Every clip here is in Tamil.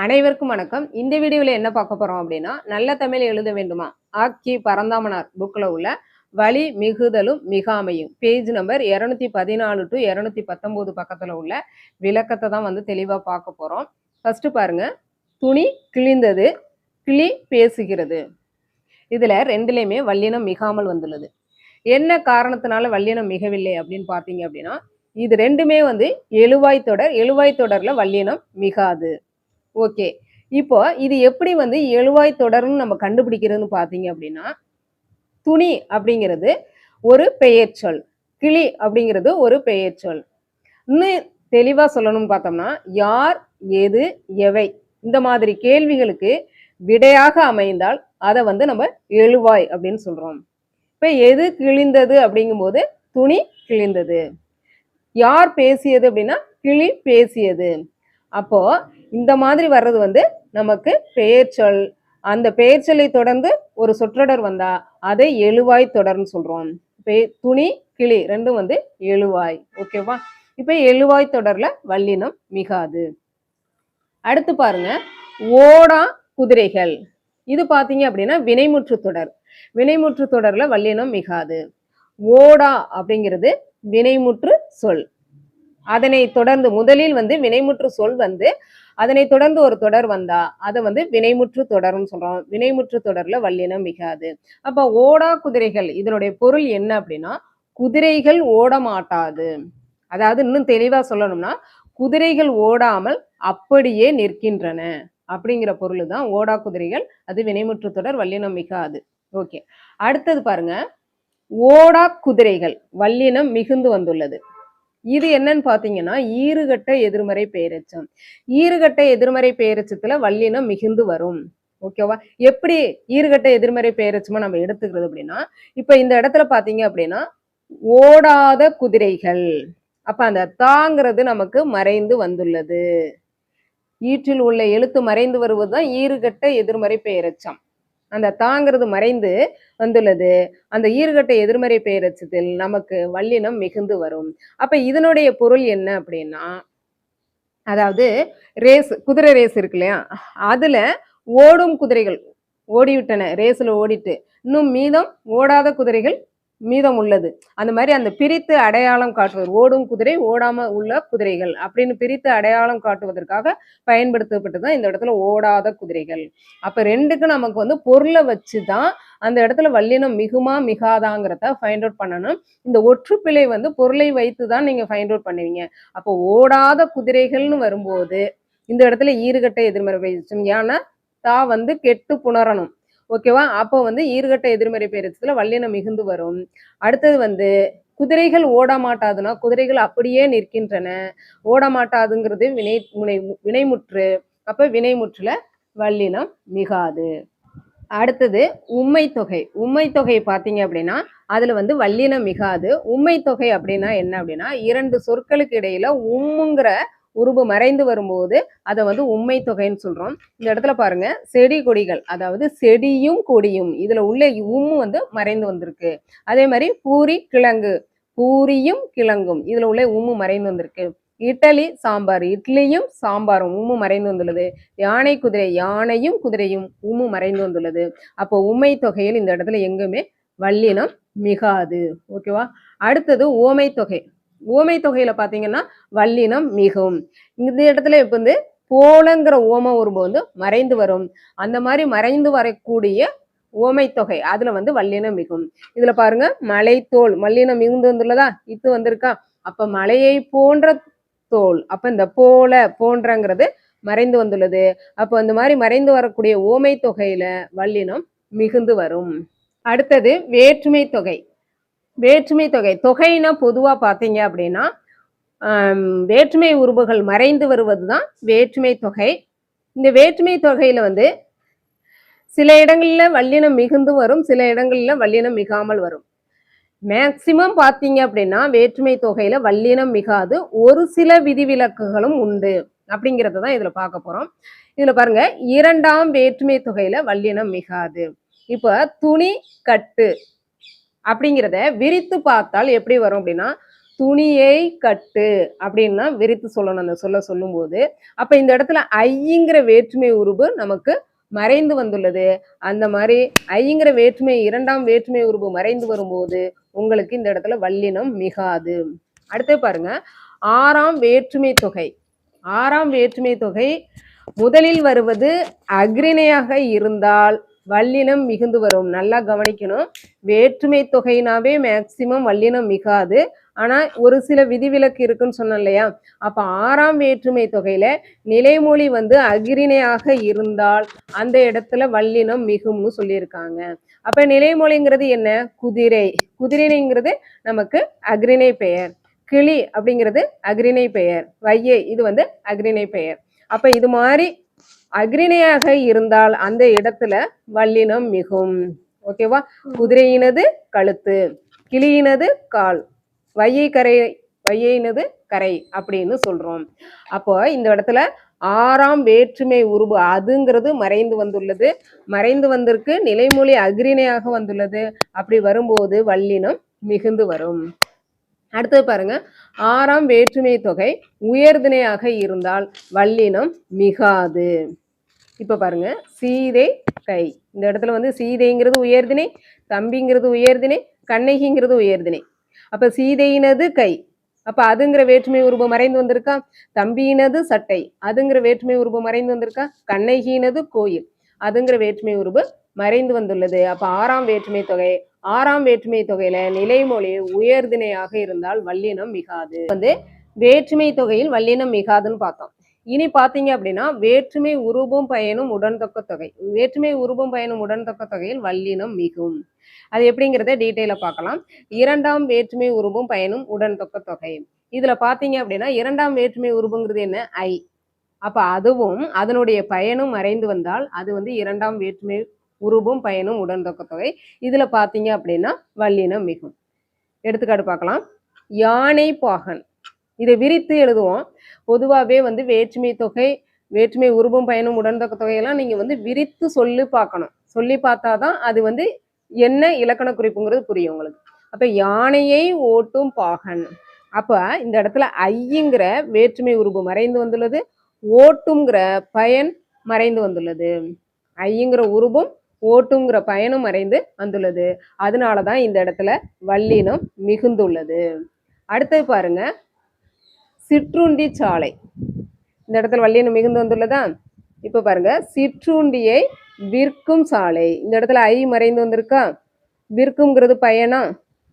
அனைவருக்கும் வணக்கம். இந்த வீடியோவில் என்ன பார்க்க போகிறோம் அப்படின்னா நல்ல தமிழ் எழுத வேண்டுமா? ஆக்கி பரந்தாமனார் புக்கில் உள்ள வழி மிகுதலும் மிகாமையும். பேஜ் நம்பர் இரநூத்தி பதினாலு டு இரநூத்தி பத்தொம்போது பக்கத்தில் உள்ள விளக்கத்தை தான் வந்து தெளிவாக பார்க்க போகிறோம் ஃபஸ்ட்டு பாருங்க. துணி கிழிந்தது கிளி பேசுகிறது. இதில் ரெண்டுலேயுமே வல்லினம் மிகாமல் வந்துள்ளது. என்ன காரணத்தினால வல்லினம் மிகவில்லை அப்படின்னு பார்த்தீங்க அப்படின்னா இது ரெண்டுமே வந்து எழுவாய் தொடர் எழுவாய் தொடரில் வல்லினம் மிகாது. ஓகே. இப்போ இது எப்படி வந்து எழுவாய் தொடர்னு நம்ம கண்டுபிடிக்கிறதுன்னு பார்த்தீங்க அப்படின்னா துணி அப்படிங்கிறது ஒரு பெயர்ச்சொல் கிளி அப்படிங்கிறது ஒரு பெயர்ச்சொல் இன்னும் தெளிவாக சொல்லணும்னு பார்த்தோம்னா யார் எது எவை? இந்த மாதிரி கேள்விகளுக்கு விடையாக அமைந்தால் அதை வந்து நம்ம எழுவாய் அப்படின்னு சொல்கிறோம் இப்போ எது கிழிந்தது அப்படிங்கும்போது துணி கிழிந்தது. யார் பேசியது அப்படின்னா கிளி பேசியது. அப்போது இந்த மாதிரி வர்றது வந்து நமக்கு பெயர்ச்சொல் அந்த பெயர்ச்சொல்லை தொடர்ந்து ஒரு சொற்றொடர் வந்தா அதை எழுவாய் தொடர்ன்னு சொல்றோம். துணி கிளி ரெண்டும் வந்து எழுவாய். ஓகேவா? இப்போ எழுவாய் தொடர்ல வல்லினம் மிகாது. அடுத்து பாருங்க. ஓடா குதிரைகள். இது பார்த்தீங்க அப்படின்னா வினைமுற்று தொடர். வினைமுற்று தொடர்ல வல்லினம் மிகாது. ஓடா அப்படிங்கிறது வினைமுற்று சொல். அதனை தொடர்ந்து முதலில் வந்து வினைமுற்று சொல் வந்து அதனை தொடர்ந்து ஒரு தொடர் வந்தா அதை வந்து வினைமுற்று தொடர்னு சொல்றோம். வினைமுற்று தொடர்ல வல்லினம் மிகாது. அப்ப ஓடா குதிரைகள் இதனுடைய பொருள் என்ன அப்படின்னா குதிரைகள் ஓட மாட்டாது. அதாவது இன்னும் தெளிவா சொல்லணும்னா குதிரைகள் ஓடாமல் அப்படியே நிற்கின்றன அப்படிங்கிற பொருள் தான் ஓடா குதிரைகள் அது வினைமுற்று தொடர் வல்லினம் மிகாது. ஓகே. அடுத்தது பாருங்க ஓடா குதிரைகள் வல்லினம் மிகுந்து வந்துள்ளது. இது என்னன்னு பார்த்தீங்கன்னா ஈறுகட்ட எதிர்மறை பெயரெச்சம் ஈறுகட்ட எதிர்மறை பெயரெச்சத்துல வல்லினம் மிகுந்து வரும். ஓகேவா எப்படி ஈறுகட்ட எதிர்மறை பெயரெச்சமா நம்ம எடுத்துக்கிறது அப்படின்னா இப்ப இந்த இடத்துல பாத்தீங்க அப்படின்னா ஓடாத குதிரைகள். அப்ப அந்த தாங்கிறது நமக்கு மறைந்து வந்துள்ளது. ஈற்றில் உள்ள எழுத்து மறைந்து வருவதுதான் ஈறுகட்ட எதிர்மறை பெயரெச்சம் அந்த தாங்கிறது மறைந்து வந்துள்ளது. அந்த ஈறுகட்ட எதிர்மறை பெயரச்சத்தில் நமக்கு வல்லினம் மிகுந்து வரும். அப்ப இதனுடைய பொருள் என்ன அப்படின்னா அதாவது ரேஸ் குதிரை ரேஸ் இருக்கு இல்லையா? அதுல ஓடும் குதிரைகள் ஓடிவிட்டன. ரேஸ்ல ஓடிட்டு இன்னும் மீதம் ஓடாத குதிரைகள் மீதம் உள்ளது அந்த மாதிரி அந்த பிரித்து அடையாளம் காட்டுவது ஓடும் குதிரை ஓடாம உள்ள குதிரைகள் அப்படின்னு பிரித்து அடையாளம் காட்டுவதற்காக பயன்படுத்தப்பட்டதுதான் இந்த இடத்துல ஓடாத குதிரைகள். அப்ப ரெண்டுக்கு நமக்கு வந்து பொருளை வச்சுதான் அந்த இடத்துல வல்லினம் மிகுமா மிகாதாங்கிறத ஃபைண்ட் அவுட் பண்ணணும். இந்த ஒற்றுப்பிழை வந்து பொருளை வைத்து தான் நீங்க ஃபைண்ட் அவுட் பண்ணுவீங்க. அப்போ ஓடாத குதிரைகள்னு வரும்போது இந்த இடத்துல ஈறுகட்ட எதிர்மறை பேசும் ஏன்னா தா வந்து கெட்டு புணரணும். ஓகேவா? அப்போ வந்து ஈர்கட்ட எதிர்மறை பேரத்துல வல்லினம் மிகுந்து வரும். அடுத்தது வந்து குதிரைகள் ஓட மாட்டாதுன்னா குதிரைகள் அப்படியே நிற்கின்றன. ஓட மாட்டாதுங்கிறது வினை முனை வினைமுற்று. அப்ப வினைமுற்றுல வல்லினம் மிகாது. அடுத்தது உம்மை தொகை உம்மை தொகை பார்த்தீங்க அப்படின்னா அதுல வந்து வல்லினம் மிகாது. உம்மை தொகை அப்படின்னா என்ன அப்படின்னா இரண்டு சொற்களுக்கு இடையில உம்முங்கிற உருவு மறைந்து வரும்போது அதை வந்து உண்மை தொகைன்னு சொல்கிறோம் இந்த இடத்துல பாருங்க செடி கொடிகள் அதாவது செடியும் கொடியும் இதில் உள்ள உம்மு வந்து மறைந்து வந்திருக்கு. அதே மாதிரி பூரி கிழங்கு பூரியும் கிழங்கும் இதில் உள்ள உம்மு மறைந்து வந்திருக்கு. இட்லி சாம்பார் இட்லியும் சாம்பாரும் உம்மு மறைந்து வந்துள்ளது. யானை குதிரை யானையும் குதிரையும் உம்மு மறைந்து வந்துள்ளது. அப்போ உண்மை தொகையில் இந்த இடத்துல எங்குமே வல்லினம் மிகாது. ஓகேவா? அடுத்தது ஓமை தொகை. ஓமை தொகையில பாத்தீங்கன்னா வல்லினம் மிகும். இந்த இடத்துல இப்ப வந்து போலங்கிற ஓம உருவம் வந்து மறைந்து வரும். அந்த மாதிரி மறைந்து வரக்கூடிய ஓமை தொகை அதுல வந்து வல்லினம் மிகும். இதுல பாருங்க மலைத்தோல். மல்லினம் மிகுந்து வந்துள்ளதா? இது வந்திருக்கா? அப்ப மலையை போன்ற தோல் அப்ப இந்த போல போன்றங்கிறது மறைந்து வந்துள்ளது. அப்போ இந்த மாதிரி மறைந்து வரக்கூடிய ஓமை தொகையில வல்லினம் மிகுந்து வரும். அடுத்தது வேற்றுமை தொகை வேற்றுமை தொகை. தொகைனா பொதுவாக பார்த்தீங்க அப்படின்னா வேற்றுமை உருவுகள் மறைந்து வருவது தான் வேற்றுமை தொகை. இந்த வேற்றுமை தொகையில் வந்து சில இடங்களில் வல்லினம் மிகுந்து வரும் சில இடங்களில் வல்லினம் மிகாமல் வரும். மேக்சிமம் பார்த்தீங்க அப்படின்னா வேற்றுமை தொகையில் வல்லினம் மிகாது ஒரு சில விதிவிலக்குகளும் உண்டு அப்படிங்கிறத தான் இதில் பார்க்க போகிறோம் இதில் பாருங்க இரண்டாம் வேற்றுமை தொகையில் வல்லினம் மிகாது. இப்போ துணி கட்டு அப்படிங்கிறத விரித்து பார்த்தால் எப்படி வரும் அப்படின்னா துணியை கட்டு அப்படின்னா விரித்து சொல்லணும். அந்த சொல்ல சொல்லும்போது அப்போ இந்த இடத்துல ஐங்கிற வேற்றுமை உருவு நமக்கு மறைந்து வந்துள்ளது. அந்த மாதிரி ஐங்கிற வேற்றுமை இரண்டாம் வேற்றுமை உருவு மறைந்து வரும்போது உங்களுக்கு இந்த இடத்துல வல்லினம் மிகாது. அடுத்து பாருங்க ஆறாம் வேற்றுமை தொகை. ஆறாம் வேற்றுமை தொகை முதலில் வருவது அக்ரிணையாக இருந்தால் வல்லினம் மிகுந்து வரும். நல்லா கவனிக்கணும். வேற்றுமை தொகைனாவே மேக்சிமம் வல்லினம் மிகாது. ஆனால் ஒரு சில விதிவிலக்கு இருக்குன்னு சொன்னோம் இல்லையா? அப்போ ஆறாம் வேற்றுமை தொகையில் நிலைமொழி வந்து அகிரிணையாக இருந்தால் அந்த இடத்துல வல்லினம் மிகும்னு சொல்லியிருக்காங்க. அப்போ நிலைமொழிங்கிறது என்ன? குதிரை. குதிரைங்கிறது நமக்கு அக்ரிணை பெயர். கிளி அப்படிங்கிறது அக்ரிணை பெயர். வையை இது வந்து அக்ரிணை பெயர். அப்போ இது மாதிரி அக்ரிணையாக இருந்தால் அந்த இடத்துல வல்லினம் மிகும். ஓகேவா குதிரையினது கழுத்து கிளியினது கால் வையை கரை வையினது கரை அப்படின்னு சொல்றோம். அப்போ இந்த இடத்துல ஆறாம் வேற்றுமை உருவு அதுங்கிறது மறைந்து வந்துள்ளது. மறைந்து வந்திருக்கு நிலைமொழி அக்ரிணையாக வந்துள்ளது. அப்படி வரும்போது வல்லினம் மிகுந்து வரும். அடுத்தது பாருங்க. ஆறாம் வேற்றுமை தொகை உயர்திணையாக இருந்தால் வல்லினம் மிகாது. இப்போ பாருங்க சீதை கை. இந்த இடத்துல வந்து சீதைங்கிறது உயர்திணை தம்பிங்கிறது உயர்திணை கண்ணகிங்கிறது உயர்திணை. அப்போ சீதையினது கை. அப்போ அதுங்கிற வேற்றுமை உருவம் மறைந்து வந்திருக்கா? தம்பியினது சட்டை. அதுங்கிற வேற்றுமை உருவம் மறைந்து வந்திருக்கா? கண்ணகியினது கோயில். அதுங்கிற வேற்றுமை உருவு மறைந்து வந்துள்ளது. அப்போ ஆறாம் வேற்றுமை தொகை ஆறாம் வேற்றுமை தொகையில நிலைமொழி உயர்திணையாக இருந்தால் வல்லினம் மிகாது. வந்து வேற்றுமை தொகையில் வல்லினம் மிகாதுன்னு பார்த்தோம். இனி பார்த்தீங்க அப்படின்னா வேற்றுமை உருபும் பயனும் உடன்தொக்க தொகை. வேற்றுமை உருபும் பயனும் உடன்தொக்க தொகையில் வல்லினம் மிகும். அது எப்படிங்கிறத டீட்டெயில பார்க்கலாம். இரண்டாம் வேற்றுமை உருபும் பயனும் உடன்தொக்க தொகை. இதில் பார்த்தீங்க அப்படின்னா இரண்டாம் வேற்றுமை உருபுங்கிறது என்ன? ஐ. அப்போ அதுவும் அதனுடைய பயனும் மறைந்து வந்தால் அது வந்து இரண்டாம் வேற்றுமை உருபும் பயனும் உடன்தொக்க தொகை. இதில் பார்த்தீங்க அப்படின்னா வல்லினம் மிகும். எடுத்துக்காட்டு பார்க்கலாம். யானை பாகன். இதை விரித்து எழுதுவோம். பொதுவாகவே வந்து வேற்றுமை தொகை வேற்றுமை உருவம் பயனும் உடன்தொக்க தொகையெல்லாம் நீங்கள் வந்து விரித்து சொல்லி பார்க்கணும். சொல்லி பார்த்தா தான் அது வந்து என்ன இலக்கண குறிப்புங்கிறது புரியும் உங்களுக்கு. அப்போ யானையை ஓட்டும் பாகன். அப்போ இந்த இடத்துல ஐங்கிற வேற்றுமை உருவு மறைந்து வந்துள்ளது ஓட்டுங்கிற பயன் மறைந்து வந்துள்ளது. ஐங்கிற உருவும் ஓட்டுங்கிற பயனும் மறைந்து வந்துள்ளது. அதனால தான் இந்த இடத்துல வல்லினம் மிகுந்துள்ளது. அடுத்தது பாருங்க சிற்றுண்டி சாலை. இந்த இடத்துல வல்லினம் மிகுந்து வந்துள்ளதா? இப்போ பாருங்க சிற்றுண்டியை விற்கும் சாலை. இந்த இடத்துல ஐ மறைந்து வந்திருக்கா? விற்குங்கிறது பயணம்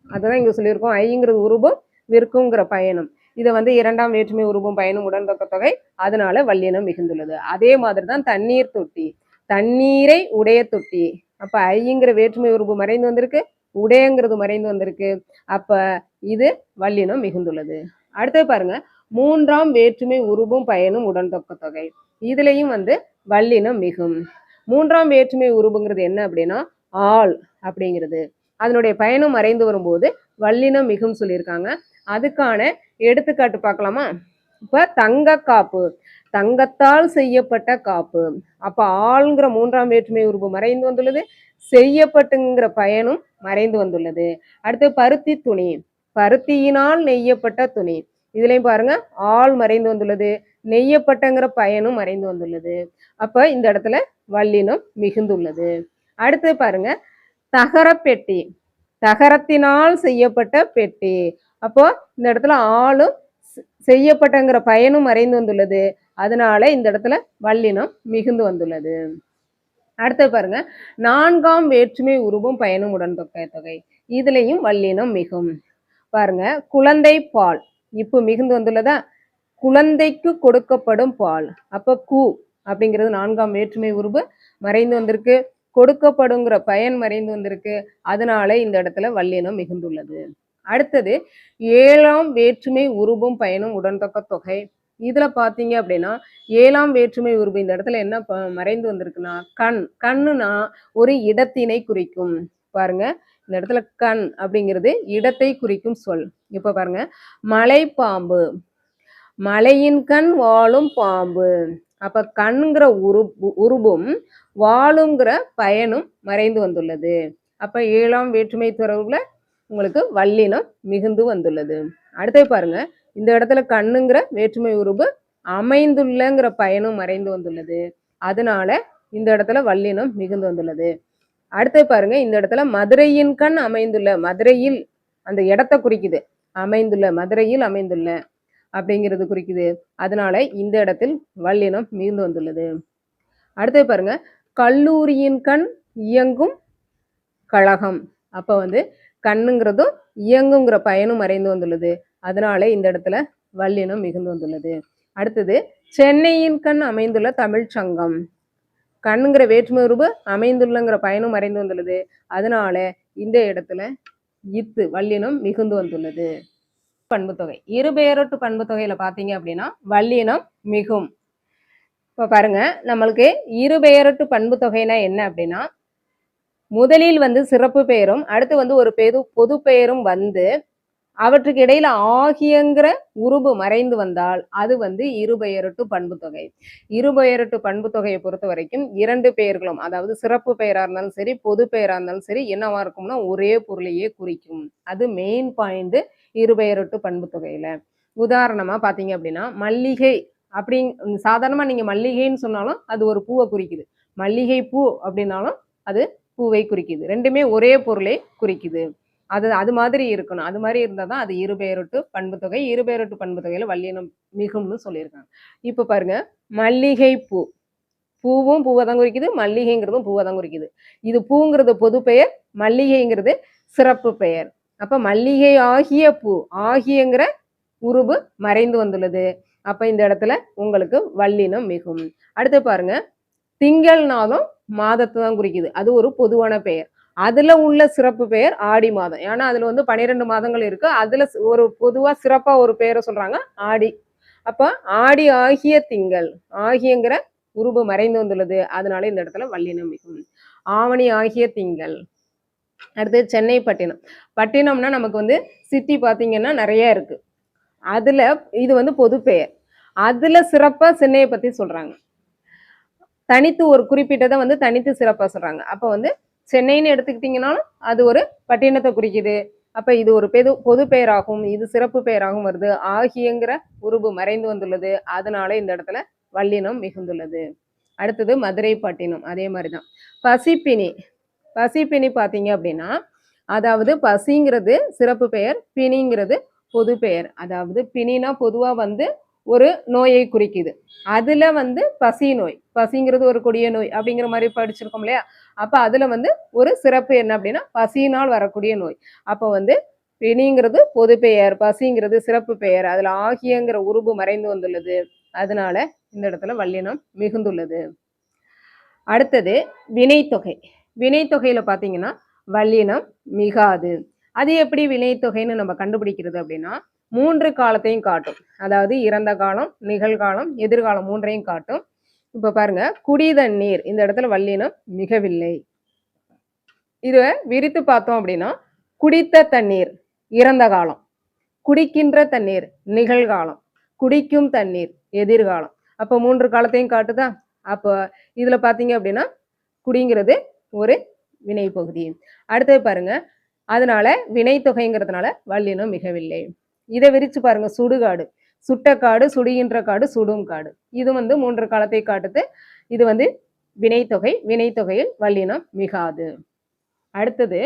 அதுதான் இங்கே சொல்லியிருக்கோம். ஐங்கிறது உருவம் விற்குங்கிற பயணம். இதை வந்து இரண்டாம் வேற்றுமை உருவம் பயணம் உடன்தொக்க தொகை அதனால வல்லினம் மிகுந்துள்ளது. அதே மாதிரி தான் தண்ணீர் தொட்டி. தண்ணீரை உடைய தொட்டி. அப்ப ஐங்கிற வேற்றுமை உருவம் மறைந்து வந்திருக்கு உடையங்கிறது மறைந்து வந்திருக்கு. அப்ப இது வல்லினம் மிகுந்துள்ளது. அடுத்தது பாருங்க மூன்றாம் வேற்றுமை உருவும் பயனும் உடன்தொக்க தொகை. இதுலயும் வந்து வல்லினம் மிகும். மூன்றாம் வேற்றுமை உருவுங்கிறது என்ன அப்படின்னா ஆள் அப்படிங்கிறது. அதனுடைய பயணம் மறைந்து வரும்போது வல்லினம் மிகும் சொல்லியிருக்காங்க. அதுக்கான எடுத்துக்காட்டு பார்க்கலாமா? இப்ப தங்க காப்பு. தங்கத்தால் செய்யப்பட்ட காப்பு. அப்ப ஆளுங்கிற மூன்றாம் வேற்றுமை உருவு மறைந்து வந்துள்ளது. செய்யப்பட்டுங்கிற பயனும் மறைந்து வந்துள்ளது. அடுத்து பருத்தி துணி. பருத்தியினால் நெய்யப்பட்ட துணி. இதுலையும் பாருங்க ஆள் மறைந்து வந்துள்ளது நெய்யப்பட்டங்கிற பயனும் மறைந்து வந்துள்ளது. அப்ப இந்த இடத்துல வல்லினம் மிகுந்துள்ளது. அடுத்து பாருங்க தகர பெட்டி தகரத்தினால் செய்யப்பட்ட பெட்டி. அப்போ இந்த இடத்துல ஆளும் செய்யப்பட்டங்கிற பயனும் மறைந்து வந்துள்ளது. அதனால இந்த இடத்துல வல்லினம் மிகுந்து வந்துள்ளது. அடுத்து பாருங்க நான்காம் வேற்றுமை உருவும் பயனும் உடன்தொகை தொகை இதுலையும் வல்லினம் மிகும். பாருங்க குழந்தை பால் இப்போ மிகுந்து வந்துள்ளதா? குழந்தைக்கு கொடுக்கப்படும் பால். அப்போ கு அப்படிங்கிறது நான்காம் வேற்றுமை உருவு மறைந்து வந்திருக்கு. கொடுக்கப்படுங்கிற பயன் மறைந்து வந்திருக்கு. அதனால இந்த இடத்துல வல்லினம் மிகுந்துள்ளது. அடுத்தது ஏழாம் வேற்றுமை உருவும் பயனும் உடன்தக்க தொகை. இதுல பாத்தீங்க அப்படின்னா ஏழாம் வேற்றுமை உருவு இந்த இடத்துல என்ன ப- மறைந்து வந்திருக்குன்னா கண். கண்ணுனா ஒரு இடத்தினை குறிக்கும். பாருங்க இந்த இடத்துல கண் அப்படிங்கிறது இடத்தை குறிக்கும் சொல். இப்போ பாருங்க. மலைப்பாம்பு மலையின் கண் வாழும் பாம்பு. அப்ப கண்ங்கிற உரு உருவும் வாழுங்கிற பயனும் மறைந்து வந்துள்ளது. அப்ப ஏழாம் வேற்றுமை துறவுல உங்களுக்கு வல்லினம் மிகுந்து வந்துள்ளது. அடுத்து பாருங்க. இந்த இடத்துல கண்ணுங்கிற வேற்றுமை உருபு அமைந்துள்ளங்கிற பயனும் மறைந்து வந்துள்ளது. அதனால இந்த இடத்துல வல்லினம் மிகுந்து வந்துள்ளது. அடுத்து பாருங்க. இந்த இடத்துல மதுரையின் கண் அமைந்துள்ள மதுரையில் அந்த இடத்த குறிக்குது. அமைந்துள்ள மதுரையில் அமைந்துள்ள அப்படிங்கிறது குறிக்குது. அதனால இந்த இடத்தில் வல்லினம் மிகுந்து வந்துள்ளது. அடுத்து பாருங்க. கல்லூரியின் கண் இயங்கும் கழகம். அப்ப வந்து கண்ணுங்கிறதும் இயங்குங்கிற பயனும் மறைந்து வந்துள்ளது. அதனால இந்த இடத்துல வல்லினம் மிகுந்து வந்துள்ளது. அடுத்தது சென்னையின் கண் அமைந்துள்ள தமிழ்ச் சங்கம். கண்ணுங்கிற வேற்றுமை உருவு அமைந்துள்ளங்கிற பயனும் மறைந்து வந்துள்ளது. அதனால இந்த இடத்துல இத்து வல்லினம் மிகுந்து வந்துள்ளது. பண்புத்தொகை இருபெயரொட்டு பண்புத்தொகையில பாத்தீங்க அப்படின்னா வல்லினம் மிகும். இப்ப பாருங்க நம்மளுக்கு இருபெயரொட்டு பண்புத்தொகைனா என்ன அப்படின்னா முதலில் வந்து சிறப்பு பெயரும் அடுத்து வந்து ஒரு பெது பொது பெயரும் வந்து அவற்றுக்கு இடையில ஆகியங்கிற உருபு மறைந்து வந்தால் அது வந்து இருபெயரொட்டு பண்புத்தொகை. பண்பு தொகையை பொறுத்த வரைக்கும் இரண்டு பெயர்களும் அதாவது சிறப்பு பெயரா இருந்தாலும் சரி பொது பெயரா இருந்தாலும் சரி என்னவா இருக்கும்னா ஒரே பொருளையே குறிக்கும். அது மெயின் பாயிண்ட் இருபெயரட்டு பண்பு தொகையில உதாரணமா பாத்தீங்க அப்படின்னா மல்லிகை அப்படி சாதாரணமா நீங்க மல்லிகைன்னு சொன்னாலும் அது ஒரு பூவை குறிக்குது. மல்லிகை பூ அப்படின்னாலும் அது பூவை குறிக்குது. ரெண்டுமே ஒரே பொருளை குறிக்குது. அது அது மாதிரி இருக்கணும். அது மாதிரி இருந்தால் தான் அது இருபெயரொட்டு பண்புத்தொகை இருபெயரொட்டு தொகையில் வல்லினம் மிகும்னு சொல்லியிருக்காங்க. இப்போ பாருங்க மல்லிகை பூ. பூவும் பூவை தான் குறிக்குது மல்லிகைங்கிறதும் பூவை தான் குறிக்குது. இது பூங்கிறது பொது பெயர் மல்லிகைங்கிறது சிறப்பு பெயர். அப்போ மல்லிகை ஆகிய பூ ஆகியங்கிற உருபு மறைந்து வந்துள்ளது. அப்போ இந்த இடத்துல உங்களுக்கு வல்லினம் மிகும். அடுத்து பாருங்க திங்கள் நாதம் மாதத்தை தான் குறிக்குது. அது ஒரு பொதுவான பெயர். அதில் உள்ள சிறப்பு பெயர் ஆடி மாதம். ஏன்னா அதில் வந்து பன்னிரெண்டு மாதங்கள் இருக்குது அதில் ஒரு பொதுவாக சிறப்பாக ஒரு பெயரை சொல்கிறாங்க ஆடி. அப்போ ஆடி ஆகிய திங்கள் ஆகியங்கிற உருபு மறைந்து வந்துள்ளது. அதனால இந்த இடத்துல வல்லினம் மிகும் ஆவணி ஆகிய திங்கள். அடுத்து சென்னை பட்டினம். பட்டினம்னா நமக்கு வந்து சிட்டி பார்த்தீங்கன்னா நிறைய இருக்குது அதில் இது வந்து பொது பெயர். அதில் சிறப்பாக சென்னையை பற்றி சொல்கிறாங்க தனித்து ஒரு குறிப்பிட்டதை வந்து தனித்து சிறப்பாக சொல்கிறாங்க அப்போ வந்து சென்னைன்னு எடுத்துக்கிட்டிங்கனாலும் அது ஒரு பட்டினத்தை குறிக்குது. அப்ப இது ஒரு பெது பொது பெயராகும் இது சிறப்பு பெயராகவும் வருது. ஆகியங்கிற உருபு மறைந்து வந்துள்ளது. அதனால இந்த இடத்துல வல்லினம் மிகுந்துள்ளது. அடுத்தது மதுரை பட்டினம் அதே மாதிரிதான். பசிப்பினி. பசிப்பினி பார்த்தீங்க அப்படின்னா அதாவது பசிங்கிறது சிறப்பு பெயர் பிணிங்கிறது பொது பெயர். அதாவது பிணினா பொதுவா வந்து ஒரு நோயை குறிக்குது. அதுல வந்து பசி நோய் பசிங்கிறது ஒரு கொடிய நோய் அப்படிங்கிற மாதிரி படிச்சிருக்கோம் இல்லையா? அப்ப அதுல வந்து ஒரு சிறப்பு என்ன அப்படின்னா பசியினால் வரக்கூடிய நோய். அப்ப வந்து பிணிங்கிறது பொது பெயர் பசிங்கிறது சிறப்பு பெயர் அதுல ஆகியங்கிற உருபு மறைந்து வந்துள்ளது. அதனால இந்த இடத்துல வல்லினம் மிகுந்துள்ளது. அடுத்தது வினைத்தொகை. வினைத்தொகையில பாத்தீங்கன்னா வல்லினம் மிகாது. அது எப்படி வினைத்தொகைன்னு நம்ம கண்டுபிடிக்கிறது அப்படின்னா மூன்று காலத்தையும் காட்டும். அதாவது இறந்த காலம் நிகழ்காலம் எதிர்காலம் மூன்றையும் காட்டும். இப்ப பாருங்க குடிதண்ணீர் இந்த இடத்துல வல்லினம் மிகவில்லை. இதை விரித்து பார்த்தோம் அப்படின்னா குடித்த தண்ணீர் இறந்த காலம். குடிக்கின்ற தண்ணீர் நிகழ்காலம். குடிக்கும் தண்ணீர் எதிர்காலம். அப்போ மூன்று காலத்தையும் காட்டுதா? அப்போ இதுல பாத்தீங்க அப்படின்னா குடிங்கிறது ஒரு வினை பகுதி அடுத்தது பாருங்க அதனால வினைத்தொகைங்கிறதுனால வல்லினம் மிகவில்லை. இதை விரிச்சு பாருங்க சுடுகாடு. சுட்டக்காடு சுடுகின்ற காடு சுடும் காடு. இது வந்து மூன்று காலத்தை காட்டுது. இது வந்து வினைத்தொகை வினைத்தொகையில் வல்லினம் மிகாது. அடுத்தது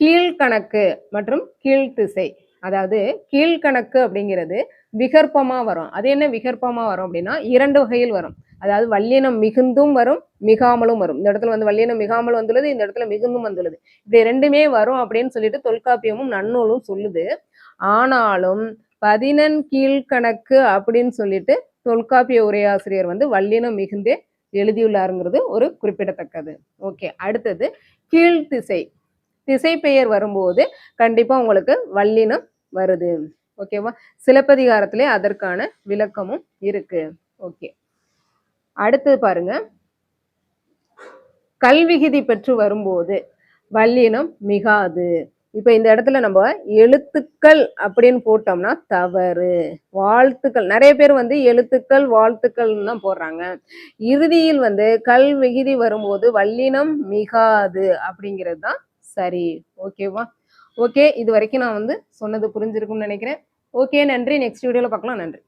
கீழ்கணக்கு மற்றும் கீழ்த்திசை அதாவது கீழ்கணக்கு அப்படிங்கிறது விகற்பமா வரும். அது என்ன விகற்பமா வரும் அப்படின்னா இரண்டு வகையில் வரும். அதாவது வல்லினம் மிகுந்தும் வரும் மிகாமலும் வரும். இந்த இடத்துல வந்து வல்லினம் மிகாமல் வந்துள்ளது இந்த இடத்துல மிகுந்தும் வந்துள்ளது. இது ரெண்டுமே வரும் அப்படின்னு சொல்லிட்டு தொல்காப்பியமும் நன்னூலும் சொல்லுது. ஆனாலும் பதினெண் கீழ்கணக்கு அப்படின்னு சொல்லிட்டு தொல்காப்பிய உரையாசிரியர் வந்து வல்லினம் மிகுந்தே எழுதியுள்ளாருங்கிறது ஒரு குறிப்பிடத்தக்கது. ஓகே அடுத்தது கீழ் திசை. பெயர் வரும்போது கண்டிப்பாக உங்களுக்கு வல்லினம் வருது. ஓகேவா? சிலப்பதிகாரத்திலே அதற்கான விளக்கமும் இருக்கு. ஓகே. அடுத்தது பாருங்க. கல்விகிதி பெற்று வரும்போது வல்லினம் மிகாது. இப்போ இந்த இடத்துல நம்ம எழுத்துக்கள் அப்படின்னு போட்டோம்னா தவறு வாழ்த்துக்கள். நிறைய பேர் வந்து எழுத்துக்கள் வாழ்த்துக்கள்னு தான் போடுறாங்க. இறுதியில் வந்து கல் விகுதி வரும்போது வல்லினம் மிகாது அப்படிங்கிறது தான் சரி. ஓகேவா ஓகே இது வரைக்கும் நான் வந்து சொன்னது புரிஞ்சிருக்கும்னு நினைக்கிறேன். ஓகே நன்றி. நெக்ஸ்ட் வீடியோவில் பார்க்கலாம். நன்றி.